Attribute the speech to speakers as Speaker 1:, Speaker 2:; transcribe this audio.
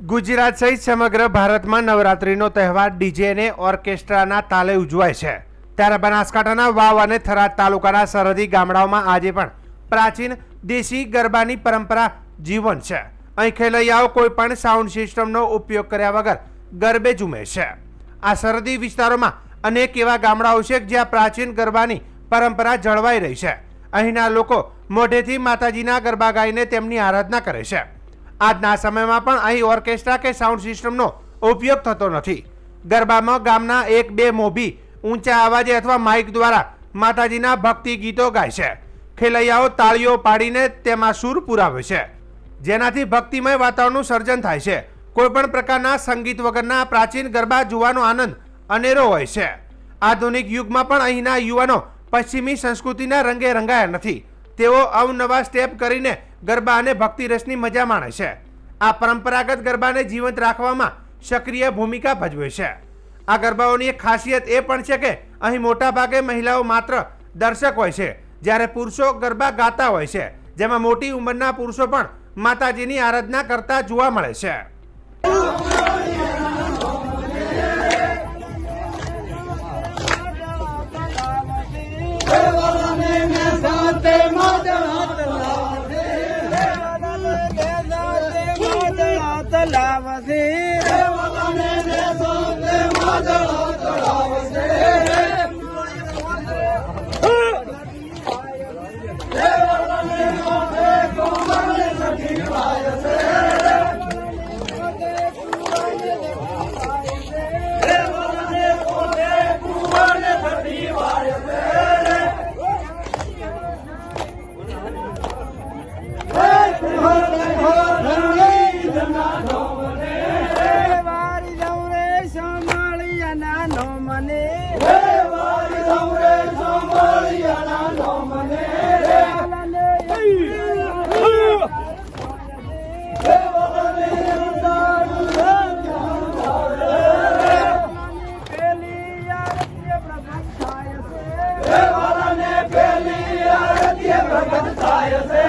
Speaker 1: ગુજરાત સહિત સમગ્ર ભારતમાં નવરાત્રિનો તહેવાર ડીજે અને ઓર્કેસ્ટ્રાના તાલે ઉજવાય છે. ત્યારે બનાસકાંઠાના વાવ અને થરાદ તાલુકાના સરહદી ગામડાઓમાં આજે પણ પ્રાચીન દેશી ગરબાની પરંપરા જીવન છે. અહીં ખેલૈયાઓ કોઈ પણ સાઉન્ડ સિસ્ટમનો ઉપયોગ કર્યા વગર ગરબે ઝૂમે છે. આ સરહદી વિસ્તારોમાં અનેક એવા ગામડાઓ છે જ્યાં પ્રાચીન ગરબાની પરંપરા જળવાઈ રહી છે. અહીંના લોકો મોઢેથી માતાજીના ગરબા ગાઈને તેમની આરાધના કરે છે. આજના સમયમાં પણ અહીં ઓર્કેસ્ટ્રા કે સાઉન્ડ સિસ્ટમનો ઉપયોગ થતો નથી. ગરબામાં ગામના એક બે મોભી ઊંચા અવાજે અથવા માઇક દ્વારા માતાજીના ભક્તિ ગીતો ગાય છે. ખેલૈયાઓ તાળીઓ પાડીને તેમાં સૂર પુરાવે છે. જેનાથી ભક્તિમય વાતાવરણનું સર્જન થાય છે. કોઈપણ પ્રકારના સંગીત વગરના પ્રાચીન ગરબા જોવાનો આનંદ અનેરો હોય છે. આધુનિક યુગમાં પણ અહીંના યુવાનો પશ્ચિમી સંસ્કૃતિના રંગે રંગાયા નથી. તેઓ અવનવા સ્ટેપ કરીને ગરબા અને ભક્તિ રસની મજા માણે છે. આ પરંપરાગત ગરબાને જીવંત રાખવામાં સક્રિય ભૂમિકા ભજવે છે. આ ગરબાઓની એક ખાસિયત એ પણ છે કે અહીં મોટા ભાગે મહિલાઓ માત્ર દર્શક હોય છે, જ્યારે પુરુષો ગરબા ગાતા હોય છે, જેમાં મોટી ઉંમરના પુરુષો પણ માતાજીની આરાધના કરતા જોવા મળે છે.
Speaker 2: વારી يار سے